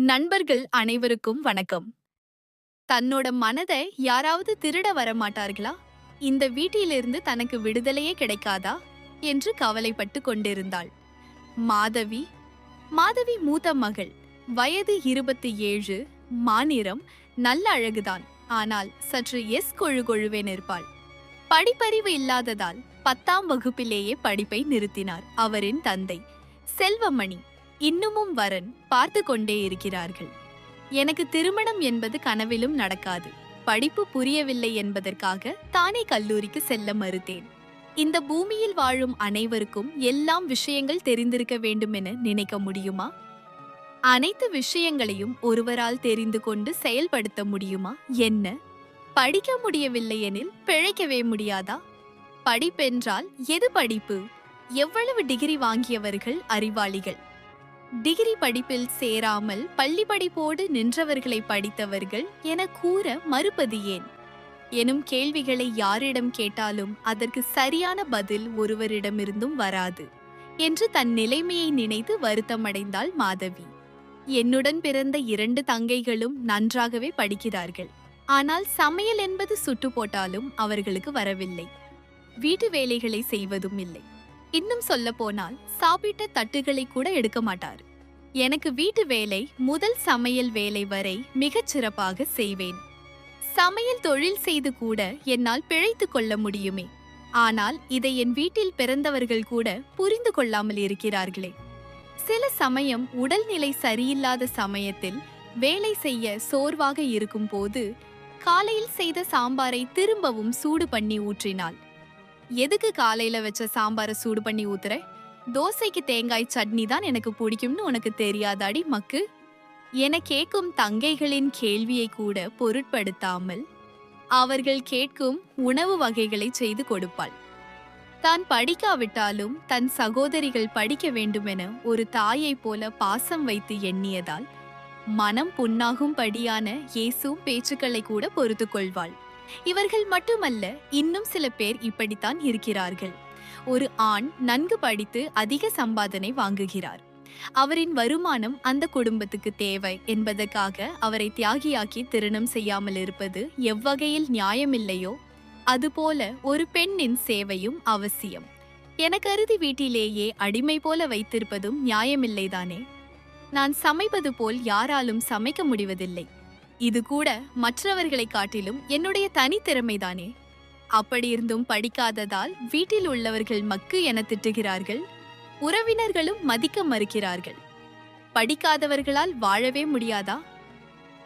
நண்பர்கள் அனைவருக்கும் வணக்கம். தன்னோட மனதை யாராவது திருட வரமாட்டார்களா? இந்த வீட்டிலிருந்து தனக்கு விடுதலையே கிடைக்காதா? என்று கவலைப்பட்டு கொண்டிருந்தாள். மாதவி மாதவி மூத்த மகள் வயது இருபத்தி ஏழு மாநிறம் நல்ல அழகுதான். ஆனால் சற்று எஸ் கொழு கொழுவே நிற்பாள். படிப்பறிவு இல்லாததால் பத்தாம் வகுப்பிலேயே படிப்பை நிறுத்தினார் அவரின் தந்தை செல்வமணி. இன்னமும் வரன் பார்த்து கொண்டே இருக்கிறார்கள். எனக்கு திருமணம் என்பது கனவிலும் நடக்காது. படிப்பு புரியவில்லை என்பதற்காக தானே கல்லூரிக்கு செல்ல மறுத்தேன். இந்த பூமியில் வாழும் அனைவருக்கும் எல்லாம் விஷயங்கள் தெரிந்திருக்க வேண்டும் என நினைக்க முடியுமா? அனைத்து விஷயங்களையும் ஒருவரால் தெரிந்து கொண்டு செயல்படுத்த முடியுமா? என்ன? படிக்க முடியவில்லை எனில் பிழைக்கவே முடியாதா? படிப்பென்றால் எது படிப்பு? எவ்வளவு டிகிரி வாங்கியவர்கள் அறிவாளிகள்? டிகிரி படிப்பில் சேராமல் பள்ளி படிப்போடு நின்றவர்களை படித்தவர்கள் என கூற மறுப்பது ஏன்? எனும் கேள்விகளை யாரிடம் கேட்டாலும் அதற்கு சரியான பதில் ஒருவரிடமிருந்தும் வராது என்று தன் நிலைமையை நினைத்து வருத்தமடைந்தாள் மாதவி. என்னுடன் பிறந்த இரண்டு தங்கைகளும் நன்றாகவே படிக்கிறார்கள். ஆனால் சமையல் என்பது சுட்டு போட்டாலும் அவர்களுக்கு வரவில்லை. வீட்டு வேலைகளை செய்வதும் இல்லை. இன்னும் சொல்ல போனால் சாப்பிட்ட தட்டுகளை கூட எடுக்க மாட்டார். எனக்கு வீட்டு வேலை முதல் சமையல் வேலை வரை மிகச் சிறப்பாக செய்வேன். சமையல் தொழில் செய்து கூட என்னால் பிழைத்து கொள்ள முடியுமே. ஆனால் இதை என் வீட்டில் பிறந்தவர்கள் கூட புரிந்து கொள்ளாமல் இருக்கிறார்களே. சில சமயம் உடல்நிலை சரியில்லாத சமயத்தில் வேலை செய்ய சோர்வாக இருக்கும் போது காலையில் செய்த சாம்பாரை திரும்பவும் சூடு பண்ணி ஊற்றினாள் எதுக்கு காலையில வச்ச சாம்பாரை சூடு பண்ணி ஊத்துற? தோசைக்கு தேங்காய் சட்னி தான் எனக்கு பிடிக்கும்னு உனக்கு தெரியாதாடி மக்கு? என கேட்கும் தங்கைகளின் கேள்வியை கூட பொருட்படுத்தாமல் அவர்கள் கேட்கும் உணவு வகைகளை செய்து கொடுப்பாள். தான் படிக்காவிட்டாலும் தன் சகோதரிகள் படிக்க வேண்டுமென ஒரு தாயைப் போல பாசம் வைத்து எண்ணியதால் மனம் புண்ணாகும்படியான இயேசும் பேச்சுக்களை கூட பொறுத்து கொள்வாள் இவர்கள் மட்டுமல்ல இன்னும் சில பேர் இப்படித்தான் இருக்கிறார்கள். ஒரு ஆண் நன்கு படித்து அதிக சம்பாதனை வாங்குகிறார். அவரின் வருமானம் அந்த குடும்பத்துக்கு தேவை என்பதற்காக அவரை தியாகியாக்கி திருணம் செய்யாமல் இருப்பது எவ்வகையில் நியாயமில்லையோ? அதுபோல ஒரு பெண்ணின் சேவையும் அவசியம். என கருதி வீட்டிலேயே அடிமை போல வைத்திருப்பதும் நியாயமில்லைதானே? நான் சமைப்பது போல் யாராலும் சமைக்க முடிவதில்லை. இது கூட மற்றவர்களை காட்டிலும் என்னுடைய தனித்திறமைதானே அப்படியிருந்தும் படிக்காததால் வீட்டில் உள்ளவர்கள் மக்கு என திட்டுகிறார்கள் உறவினர்களும் மதிக்க மறுக்கிறார்கள். படிக்காதவர்களால் வாழவே முடியாதா?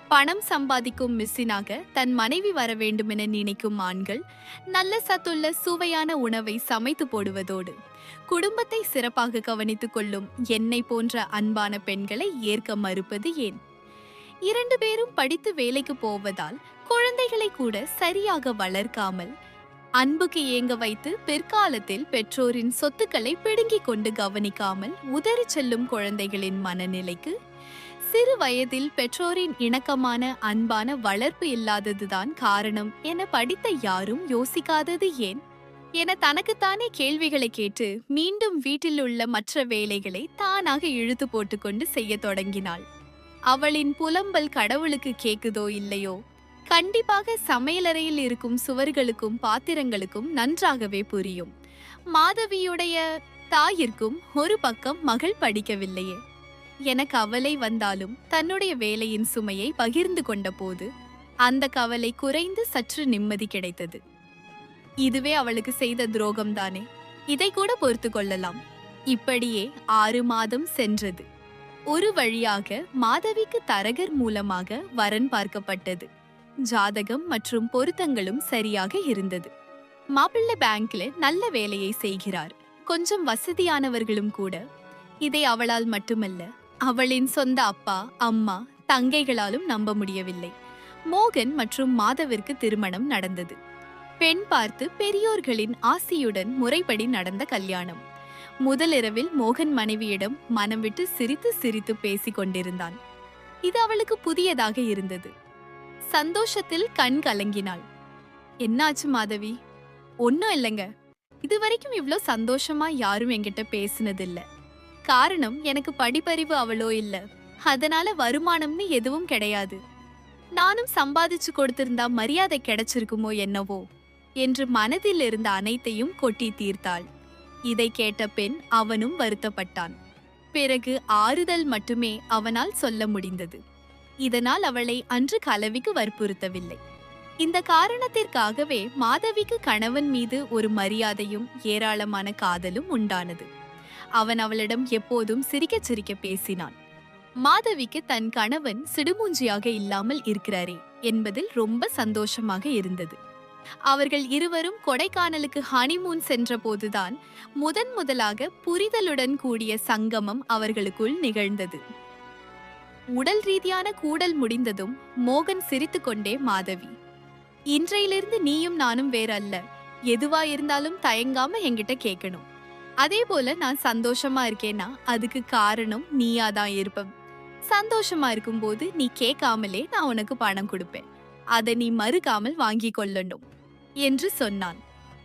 பணம் சம்பாதிக்கும் மிஸ்ஸினாக தன் மனைவி வர வேண்டுமென நினைக்கும் ஆண்கள் நல்ல சத்துள்ள சுவையான உணவை சமைத்து போடுவதோடு குடும்பத்தை சிறப்பாக கவனித்துக் கொள்ளும் என்னை போன்ற அன்பான பெண்களை ஏற்க மறுப்பது ஏன்? இரண்டு பேரும் படித்து வேலைக்கு போவதால் குழந்தைகளை கூட சரியாக வளர்க்காமல் அன்புக்கு ஏங்க வைத்து பிற்காலத்தில் பெற்றோரின் சொத்துக்களை பிடுங்கிக் கொண்டு கவனிக்காமல் உதறி செல்லும் குழந்தைகளின் மனநிலைக்கு சிறு வயதில் பெற்றோரின் இணக்கமான அன்பான வளர்ப்பு இல்லாததுதான் காரணம் என படித்த யாரும் யோசிக்காதது ஏன்? என தனக்குத்தானே கேள்விகளை கேட்டு மீண்டும் வீட்டில் உள்ள மற்ற வேலைகளை தானாக இழுத்து போட்டுக்கொண்டு செய்யத் தொடங்கினாள். அவளின் புலம்பல் கடவுளுக்கு கேக்குதோ இல்லையோ? கண்டிப்பாக சமையலறையில் இருக்கும் சுவர்களுக்கும் பாத்திரங்களுக்கும் நன்றாகவே புரியும். மாதவியுடைய தாயிற்கும் ஒரு பக்கம் மகள் படிக்கவில்லையே. என கவலை வந்தாலும் தன்னுடைய வேலையின் சுமையை பகிர்ந்து கொண்ட போது அந்த கவலை குறைந்து சற்று நிம்மதி கிடைத்தது. இதுவே அவளுக்கு செய்த துரோகம்தானே? இதை கூட பொறுத்து கொள்ளலாம். இப்படியே ஆறு மாதம் சென்றது. ஒரு வழியாக மாதவிக்கு தரகர் மூலமாக வரன் பார்க்கப்பட்டது. ஜாதகம் மற்றும் பொருத்தங்களும் சரியாக இருந்தது. மாப்பிள்ளை பேங்க்ல நல்ல வேலையை செய்கிறார். கொஞ்சம் வசதியானவர்களும் கூட. இதை அவளால் மட்டுமல்ல அவளின் சொந்த அப்பா அம்மா தங்கைகளாலும் நம்ப முடியவில்லை. மோகன் மற்றும் மாதவிற்கு திருமணம் நடந்தது. பெண் பார்த்து பெரியோர்களின் ஆசியுடன் முறைப்படி நடந்த கல்யாணம். முதலிரவில் மோகன் மனைவியிடம் மனம் விட்டு சிரித்து சிரித்து பேசிக் கொண்டிருந்தான். இது அவளுக்கு புதியதாக இருந்தது. சந்தோஷத்தில் கண் கலங்கினாள். என்னாச்சு மாதவி? ஒன்னும் இல்லைங்க. இது வரைக்கும் இவ்வளோ சந்தோஷமா யாரும் என்கிட்ட பேசினதில்ல. காரணம் எனக்கு படிப்பறிவு அவளோ இல்ல. அதனால வருமானம்னு எதுவும் கிடையாது. நானும் சம்பாதிச்சு கொடுத்திருந்தா மரியாதை கிடைச்சிருக்குமோ என்னவோ? என்று மனதில் இருந்த அனைத்தையும் கொட்டி தீர்த்தாள். இதை கேட்ட பெண் அவனும் வருத்தப்பட்டான். பிறகு ஆறுதல் மட்டுமே அவனால் சொல்ல முடிந்தது. இதனால் அவளை அன்று கலவிக்கு வற்புறுத்தவில்லை. இந்த காரணத்திற்காகவே மாதவிக்கு கணவன் மீது ஒரு மரியாதையும் ஏராளமான காதலும் உண்டானது. அவன் அவளிடம் எப்போதும் சிரிக்க சிரிக்க பேசினான். மாதவிக்கு தன் கணவன் சிடுமூஞ்சியாக இல்லாமல் இருக்கிறாரே என்பதில் ரொம்ப சந்தோஷமாக இருந்தது. அவர்கள் இருவரும் கொடைக்கானலுக்கு ஹனிமூன் சென்றபோதுதான் முதன் முதலாக புரிதலுடன் கூடிய சங்கமம் அவர்களுக்குள் நிகழ்ந்தது. உடல் ரீதியான கூடல் முடிந்ததும் மோகன் சிரித்துக்கொண்டே மாதவி இன்றையிலிருந்து நீயும் நானும் வேறல்ல. எதுவா இருந்தாலும் தயங்காம என்கிட்ட கேட்கணும் அதே போல நான் சந்தோஷமா இருக்கேன்னா அதுக்கு காரணம் நீயா தான் இருப்பம் சந்தோஷமா இருக்கும்போது நீ கேட்காமலே நான் உனக்கு பணம் கொடுப்பேன். அதை நீ மறுக்காமல் வாங்கிக் கொள்ளணும் என்று சொன்னான்.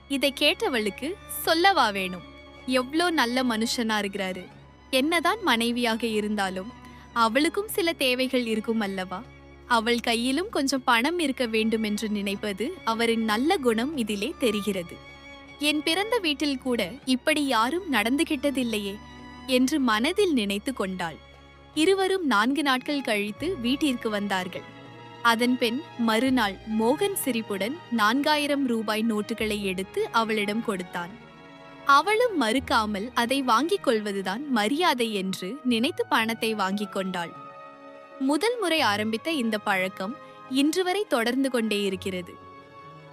இதை கேட்டவளுக்கு சொல்லவா வேணும் எவ்வளோ நல்ல மனுஷனா இருக்கிறாரு. என்னதான் மனைவியாக இருந்தாலும் அவளுக்கும் சில தேவைகள் இருக்கும் அல்லவா? அவள் கையிலும் கொஞ்சம் பணம் இருக்க வேண்டும் என்று நினைப்பது அவரின் நல்ல குணம் இதிலே தெரிகிறது. என் பிறந்த வீட்டில் கூட இப்படி யாரும் நடந்துகிட்டதில்லையே என்று மனதில் நினைத்து கொண்டாள். இருவரும் நான்கு நாட்கள் கழித்து வீட்டிற்கு வந்தார்கள். அதன்பின் மறுநாள் மோகன் சிரிப்புடன் நான்காயிரம் ரூபாய் நோட்டுகளை எடுத்து அவளிடம் கொடுத்தான். அவளும் மறுக்காமல் அதை வாங்கிக் கொள்வதுதான் மரியாதை என்று நினைத்து பணத்தை வாங்கிக் கொண்டாள். முதல் முறை ஆரம்பித்த இந்த பழக்கம் இன்று வரை தொடர்ந்து கொண்டே இருக்கிறது.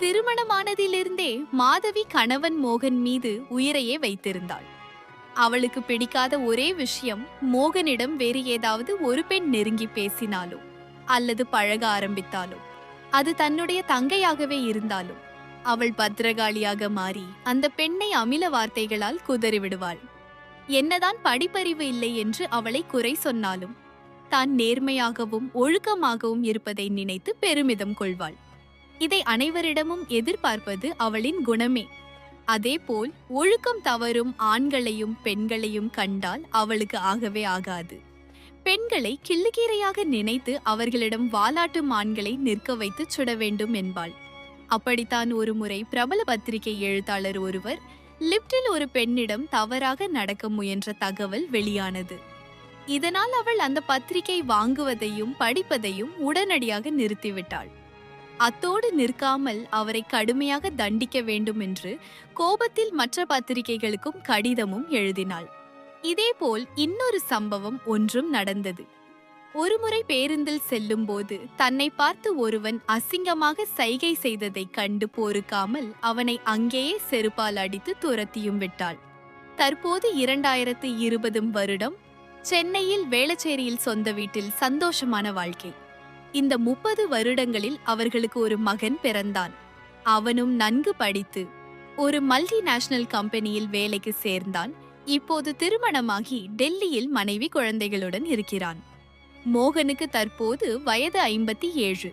திருமணமானதிலிருந்தே மாதவி கணவன் மோகன் மீது உயிரையே வைத்திருந்தாள். அவளுக்கு பிடிக்காத ஒரே விஷயம் மோகனிடம் வேறு ஏதாவது ஒரு பெண் நெருங்கி பேசினாலோ. அல்லது பழக ஆரம்பித்தாலோ அது தன்னுடைய தங்கையாகவே இருந்தாலும் அவள் பத்திரகாளியாக மாறி அந்த பெண்ணை அமில வார்த்தைகளால் குதறிவிடுவாள். என்னதான் படிப்பறிவு இல்லை என்று அவளை குறை சொன்னாலும் தான் நேர்மையாகவும் ஒழுக்கமாகவும் இருப்பதை நினைத்து பெருமிதம் கொள்வாள். இதை அனைவரிடமும் எதிர்பார்ப்பது அவளின் குணமே. அதேபோல் ஒழுக்கம் தவறும் ஆண்களையும் பெண்களையும் கண்டால் அவளுக்கு ஆகவே ஆகாது. பெண்களை கிள்ளுக்கீரையாக நினைத்து அவர்களிடம் வாலாட்டு மான்களை நிற்க வைத்து சுட வேண்டும் என்பாள். அப்படித்தான் ஒருமுறை பிரபல பத்திரிகை எழுத்தாளர் ஒருவர் லிப்டில் ஒரு பெண்ணிடம் தவறாக நடக்க முயன்ற தகவல் வெளியானது. இதனால் அவள் அந்த பத்திரிகை வாங்குவதையும் படிப்பதையும் உடனடியாக நிறுத்திவிட்டாள். அத்தோடு நிற்காமல் அவரை கடுமையாக தண்டிக்க வேண்டும் என்று கோபத்தில் மற்ற பத்திரிகைகளுக்கும் கடிதமும் எழுதினாள். இதேபோல் இன்னொரு சம்பவம் ஒன்றும் நடந்தது. ஒருமுறை பேருந்தில் செல்லும்போது தன்னை பார்த்து ஒருவன் அசிங்கமாக சைகை செய்ததைக் கண்டு போருக்காமல் அவனை அங்கேயே செருப்பால் அடித்து துரத்தியும் விட்டாள். தற்போது இரண்டாயிரத்து இருபதும் வருடம் சென்னையில் வேளச்சேரியில் சொந்த வீட்டில் சந்தோஷமான வாழ்க்கை. இந்த முப்பது வருடங்களில் அவர்களுக்கு ஒரு மகன் பிறந்தான். அவனும் நன்கு படித்து ஒரு மல்டிநேஷனல் கம்பெனியில் வேலைக்கு சேர்ந்தான். இப்போது திருமணமாகி டெல்லியில் மனைவி குழந்தைகளுடன் இருக்கிறான். மோகனுக்கு தற்போது வயது ஐம்பத்தி ஏழு.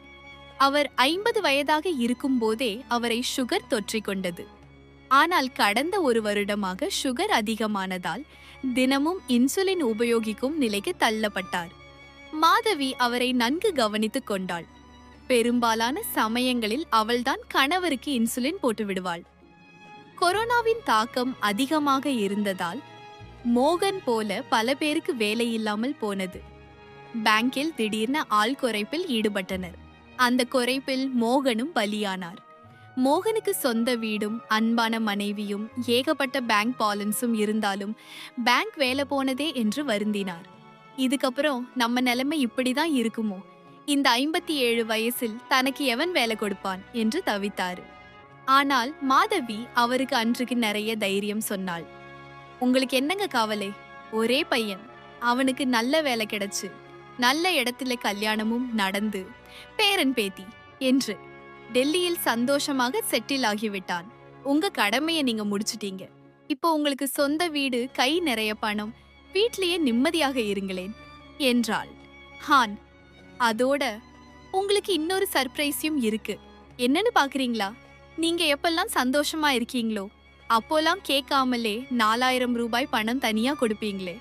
அவர் ஐம்பது வயதாக இருக்கும்போதே அவரை சுகர் தொற்றிக் கொண்டது. ஆனால் கடந்த ஒரு வருடமாக சுகர் அதிகமானதால் தினமும் இன்சுலின் உபயோகிக்கும் நிலைக்கு தள்ளப்பட்டார். மாதவி அவரை நன்கு கவனித்துக் கொண்டாள். பெரும்பாலான சமயங்களில் அவள்தான் கணவருக்கு இன்சுலின் போட்டுவிடுவாள். கொரோனாவின் தாக்கம் அதிகமாக இருந்ததால் மோகன் போல பல பேருக்கு வேலை இல்லாமல் போனது. பேங்கில் திடீர்னு ஆள் குறைப்பில் ஈடுபட்டனர். அந்த குறைப்பில் மோகனும் பலியானார். மோகனுக்கு சொந்த வீடும் அன்பான மனைவியும் ஏகப்பட்ட பேங்க் பாலன்ஸும் இருந்தாலும் பேங்க் வேலை போனதே என்று வருந்தினார். இதுக்கப்புறம் நம்ம நிலைமை இப்படிதான் இருக்குமோ? இந்த ஐம்பத்தி ஏழு வயசில் தனக்கு எவன் வேலை கொடுப்பான்? என்று தவித்தாரு. ஆனால் மாதவி அவருக்கு அன்றைக்கு நிறைய தைரியம் சொன்னாள். உங்களுக்கு என்னங்க கவலை? ஒரே பையன். அவனுக்கு நல்ல வேலை கிடைச்சு. நல்ல இடத்துல கல்யாணமும் நடந்து. பேரன் பேத்தி என்று டெல்லியில் சந்தோஷமாக செட்டில் ஆகிவிட்டான். உங்க கடமையை நீங்க முடிச்சிட்டீங்க. இப்போ உங்களுக்கு சொந்த வீடு கை நிறைய பணம் வீட்லயே நிம்மதியாக இருங்களேன் என்றாள். ஹான் அதோட உங்களுக்கு இன்னொரு சர்ப்ரைஸும் இருக்கு. என்னன்னு பாக்குறீங்களா? நீங்க எப்பெல்லாம் சந்தோஷமா இருக்கீங்களோ அப்போலாம் கேட்காமலே நாலாயிரம் ரூபாய் பணம் தனியா கொடுப்பீங்களே.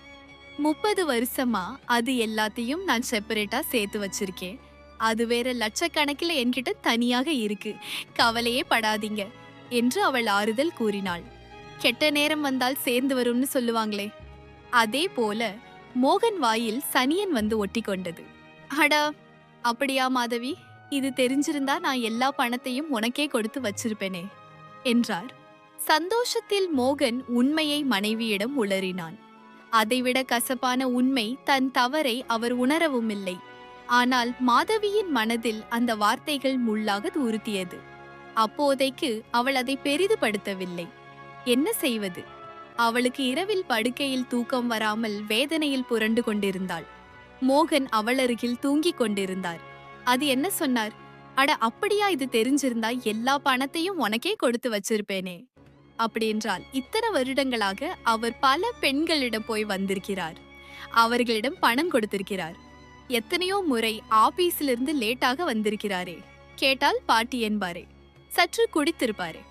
முப்பது வருஷமா அது எல்லாத்தையும் நான் செப்பரேட்டா சேர்த்து வச்சிருக்கேன். அது வேற லட்சக்கணக்கில் என்கிட்ட தனியாக இருக்கு. கவலையே படாதீங்க என்று அவள் ஆறுதல் கூறினாள். கெட்ட நேரம் வந்தால் சேர்ந்து வரும்னு சொல்லுவாங்களே. அதே போல மோகன் வாயில் சனியன் வந்து ஒட்டி கொண்டது அடா அப்படியா மாதவி? இது தெரிஞ்சிருந்தா நான் எல்லா பணத்தையும் உனக்கே கொடுத்து வச்சிருப்பேனே என்றார். சந்தோஷத்தில் மோகன் உண்மையை மனைவியிடம் உளறினான். அதைவிட கசப்பான உண்மை தன் தவறை அவர் உணரவும் இல்லை ஆனால் மாதவியின் மனதில் அந்த வார்த்தைகள் முள்ளாக உறுத்தியது அப்போதைக்கு அவள் அதை பெரிதுபடுத்தவில்லை. என்ன செய்வது? அவளுக்கு இரவில் படுக்கையில் தூக்கம் வராமல் வேதனையில் புரண்டு கொண்டிருந்தாள். மோகன் அவள் அருகில் தூங்கிக் கொண்டிருந்தார். அது என்ன சொன்னார்? அட அப்படியா இது தெரிஞ்சிருந்தா எல்லா பணத்தையும் உனக்கே கொடுத்து வச்சிருப்பேனே அப்படின்றால் இத்தனை வருடங்களாக அவர் பல பெண்களிடம் போய் வந்திருக்கிறார். அவர்களிடம் பணம் கொடுத்திருக்கிறார். எத்தனையோ முறை ஆபீஸிலிருந்து லேட்டாக வந்திருக்கிறாரே. கேட்டால் பாட்டி என்பாரே. சற்று குடித்திருப்பாரே.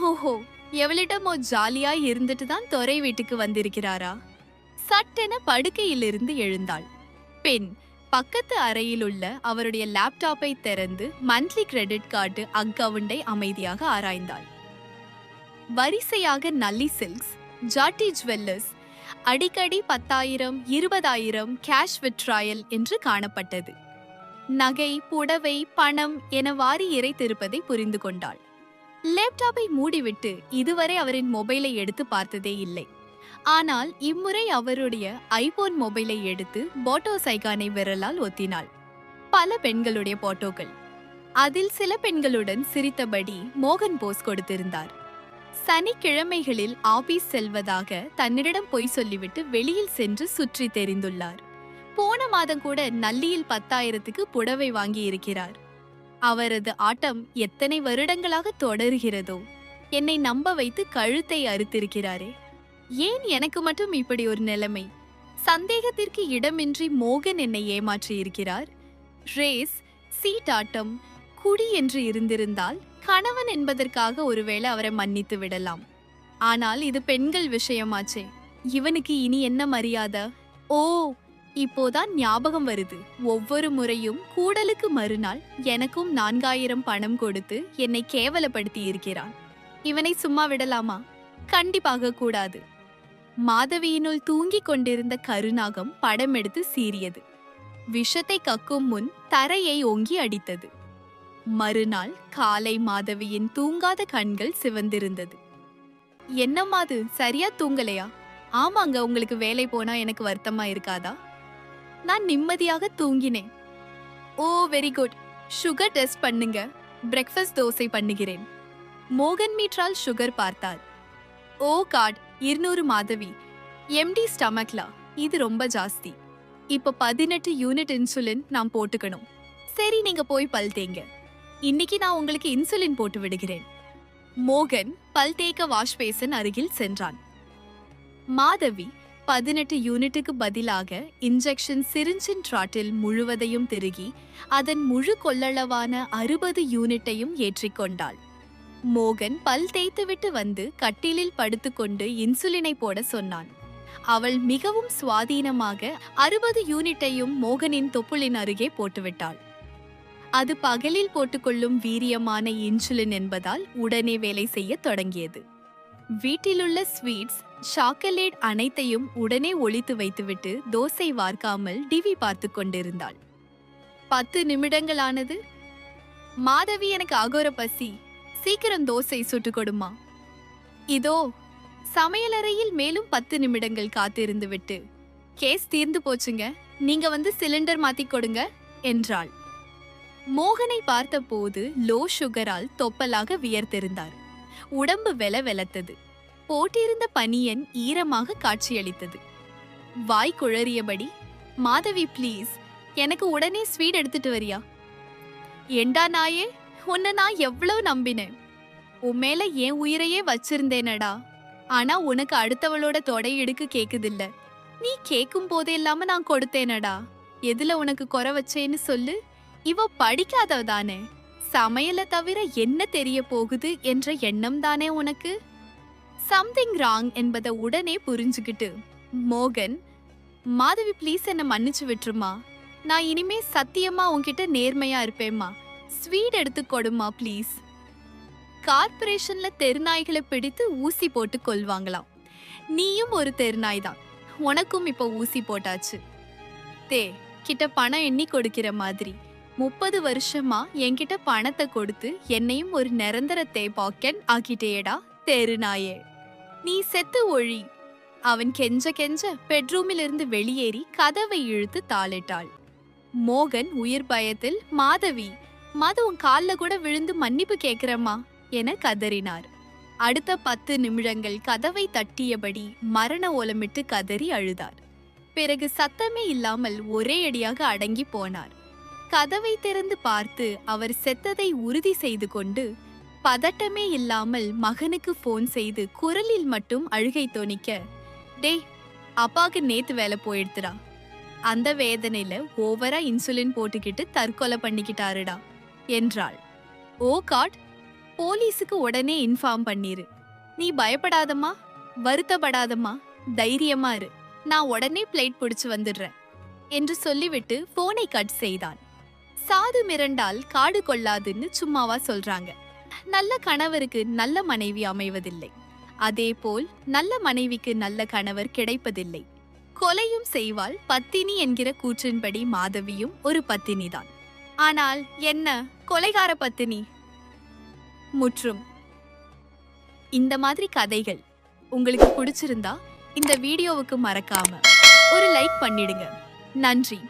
ஓஹோ எவளிடமோ ஜாலியாய் இருந்துட்டு தான் துறை வீட்டுக்கு வந்திருக்கிறாரா? சட்டென படுக்கையிலிருந்து எழுந்தாள். பெண் பக்கத்து அறையில் உள்ள அவருடைய லேப்டாப்பை திறந்து மந்த்லி கிரெடிட் கார்டு அக்கவுண்டை அமைதியாக ஆராய்ந்தாள். வரிசையாக நல்லி சில்க்ஸ் ஜாட்டி ஜுவல்லர்ஸ் அடிக்கடி பத்தாயிரம் இருபதாயிரம் கேஷ் விட்ராயல் என்று காணப்பட்டது. நகை புடவை பணம் என வாரி இறைத்திருப்பதை புரிந்து கொண்டாள். லேப்டாப்பை மூடிவிட்டு இதுவரை அவரின் மொபைலை எடுத்து பார்த்ததே இல்லை. ஆனால் இம்முறை அவருடைய ஐபோன் மொபைலை எடுத்து போட்டோ சைகானை விரலால் ஒத்தினாள். பல பெண்களுடைய போட்டோக்கள். அதில் சில பெண்களுடன் சிரித்தபடி மோகன் போஸ் கொடுத்திருந்தார். சனிக்கிழமைகளில் ஆபீஸ் செல்வதாக தன்னிடம் பொய் சொல்லிவிட்டு வெளியில் சென்று சுற்றி தெரிந்துள்ளார். போன மாதம் கூட நல்லியில் பத்தாயிரத்துக்கு புடவை வாங்கி இருக்கிறார். அவரது ஆட்டம் எத்தனை வருடங்களாக தொடர்கிறதோ? என்னை நம்ப வைத்து கழுத்தை அறுத்திருக்கிறாரே. ஏன் எனக்கு மட்டும் இப்படி ஒரு நிலைமை? சந்தேகத்திற்கு இடமின்றி மோகன் என்னை ஏமாற்றி இருக்கிறார். ரேஸ் சீட்டாட்டம் குடி என்று இருந்திருந்தால் கணவன் என்பதற்காக ஒருவேளை அவரை மன்னித்து விடலாம். ஆனால் இது பெண்கள் விஷயமாச்சே. இவனுக்கு இனி என்ன மரியாதை? ஓ இப்போதான் ஞாபகம் வருது. ஒவ்வொரு முறையும் கூடலுக்கு மறுநாள் எனக்கும் நான்காயிரம் பணம் கொடுத்து என்னை கேவலப்படுத்தி இருக்கிறான் இவனை சும்மா விடலாமா? கண்டிப்பாக கூடாது. மாதவியினுள் தூங்கிக் கொண்டிருந்த கருநாகம் படம் எடுத்து சீறியது. விஷத்தை கக்கும் முன் தரையை ஓங்கி அடித்தது. மறுநாள் காலை மாதவியின் தூங்காத கண்கள் சிவந்திருந்தது. என்னம்மா அது? சரியா தூங்கலையா? ஆமாங்க உங்களுக்கு வேலை போனா எனக்கு வருத்தமா இருக்காதா? நான் நிம்மதியாக தூங்கினேன். Oh very good. Sugar test பண்ணுங்க. பிரேக்ஃபாஸ்ட் தோசை பண்ணுகிறேன். மோகன் மீட்ரால் சுகர் பார்த்தார். ஓ காட் இருநூறு மாதவி. எம்டி ஸ்டமக்லா. இது ரொம்ப ஜாஸ்தி. இப்போ பதினெட்டு யூனிட் இன்சுலின் நான் போட்டுக்கணும். சரி நீங்க போய் பல் தேங்க. இன்னைக்கு நான் உங்களுக்கு இன்சுலின் போட்டு விடுகிறேன். மோகன் பல் தேய்க்க வாஷ் பேசன் அருகில் சென்றான். மாதவி பதினெட்டு யூனிட்டுக்கு பதிலாக இன்ஜெக்ஷன் சிரிஞ்சின் ட்ராட்டில் முழுவதையும் திருகி அதன் முழு கொள்ளளவான அறுபது யூனிட்டையும் ஏற்றிக்கொண்டாள். மோகன் பல் தேய்த்துவிட்டு வந்து கட்டிலில் படுத்துக்கொண்டு இன்சுலினை போட சொன்னான். அவள் மிகவும் சுவாதீனமாக அறுபது யூனிட்டையும் மோகனின் தொப்புளின் அருகே போட்டுவிட்டாள். அது பகலில் போட்டுக்கொள்ளும் வீரியமான இன்சுலின் என்பதால் உடனே வேலை செய்யத் தொடங்கியது. வீட்டிலுள்ள ஸ்வீட்ஸ் சாக்கலேட் அனைத்தையும் உடனே ஒளித்து வைத்துவிட்டு தோசை வார்க்காமல் டிவி பார்த்து கொண்டிருந்தாள். பத்து நிமிடங்களானது? மாதவி எனக்கு அகோர பசி சீக்கிரம் தோசை சுட்டு கொடுமா. இதோ சமையலறையில் மேலும் பத்து நிமிடங்கள் காத்திருந்து விட்டு கேஸ் தீர்ந்து போச்சுங்க. நீங்க வந்து சிலிண்டர் மாத்தி கொடுங்க என்றாள். மோகனை பார்த்தபோது லோ சுகரால் தொப்பலாக வியர்த்திருந்தார். உடம்பு வெல வெலத்தது போட்டிருந்த பனியன் ஈரமாக காட்சியளித்தது. வாய் குழறியபடி மாதவி ப்ளீஸ் எனக்கு உடனே ஸ்வீட் எடுத்துட்டு வரியா? எண்டா நாயே உன்னை நான் எவ்வளவு நம்பினேன். உன் மேல என் உயிரையே வச்சிருந்தேனடா. ஆனா உனக்கு அடுத்தவளோட தொடை எடுக்க கேக்குதில்ல. நீ கேக்கும் போதெல்லாம நான் கொடுத்தேனடா. எதுல உனக்கு குறை வச்சேன்னு சொல்லு. இவ படிக்காதவ தானே. சமையல தவிர என்ன தெரிய போகுது என்ற எண்ணம் தானே உனக்கு? சம்திங் ராங் என்பதை உடனே புரிஞ்சுக்கிட்டு மோகன் மாதவி ப்ளீஸ் என்னை மன்னிச்சு விட்டுருமா. நான் இனிமே சத்தியமா உன்கிட்ட நேர்மையா இருப்பேம்மா. ஸ்வீட் எடுத்து கொடுமா ப்ளீஸ் கார்பரேஷன்ல தெருநாய்களை பிடித்து ஊசி போட்டு கொள்வாங்களாம். நீயும் ஒரு தெருநாய் தான் உனக்கும் இப்போ ஊசி போட்டாச்சு. தே கிட்ட பணம் எண்ணி கொடுக்கிற மாதிரி. முப்பது வருஷமா என்கிட்ட பணத்தை கொடுத்து என்னையும் ஒரு நிரந்தர தே ஆக்கிட்டேடா தெருநாயே. நீ செத்து ஒழி. அவன் கெஞ்ச கெஞ்ச பெட்ரூமில் இருந்து வெளியேறி கதவை இழுத்து தாளிட்டாள். மோகன் உயிர் பயத்தில் மாதவி மது உன் கால்ல கூட விழுந்து மன்னிப்பு கேட்கிறம்மா என கதறினார். அடுத்த பத்து நிமிடங்கள் கதவை தட்டியபடி மரண ஓலமிட்டு கதறி அழுதார். பிறகு சத்தமே இல்லாமல் ஒரே அடியாக அடங்கி போனார். கதவை திறந்து பார்த்து அவர் செத்ததை உறுதி செய்து கொண்டு பதட்டமே இல்லாமல் மகனுக்கு ஃபோன் செய்து குரலில் மட்டும் அழுகை தோணிக்க டே அப்பாவுக்கு நேத்து வேலை போயிடுத்துடா. அந்த வேதனையில ஓவரா இன்சுலின் போட்டுக்கிட்டு தற்கொலை பண்ணிக்கிட்டாருடா. என்றாள். ஓ காட் போலீஸுக்கு உடனே இன்ஃபார்ம் பண்ணிரு. நீ பயப்படாதம்மா வருத்தப்படாதம்மா தைரியமா இரு. நான் உடனே பிளேட் பிடிச்சு வந்துடுறேன் என்று சொல்லிவிட்டு போனை கட் செய்தான் சாது மிரண்டால் காடு கொள்ளாதுன்னு சும்மாவா சொல்றாங்க. நல்ல கணவருக்கு நல்ல மனைவி அமைவதில்லை. அதேபோல் நல்ல மனைவிக்கு நல்ல கணவர் கிடைப்பதில்லை. கொலையும் செய்வாள் பத்தினி என்கிற கூற்றின்படி மாதவியும் ஒரு பத்தினிதான். ஆனால் என்ன? கொலைகார பத்தினி. முற்றும். இந்த மாதிரி கதைகள் உங்களுக்கு பிடிச்சிருந்தா இந்த வீடியோவுக்கு மறக்காம ஒரு லைக் பண்ணிடுங்க. நன்றி.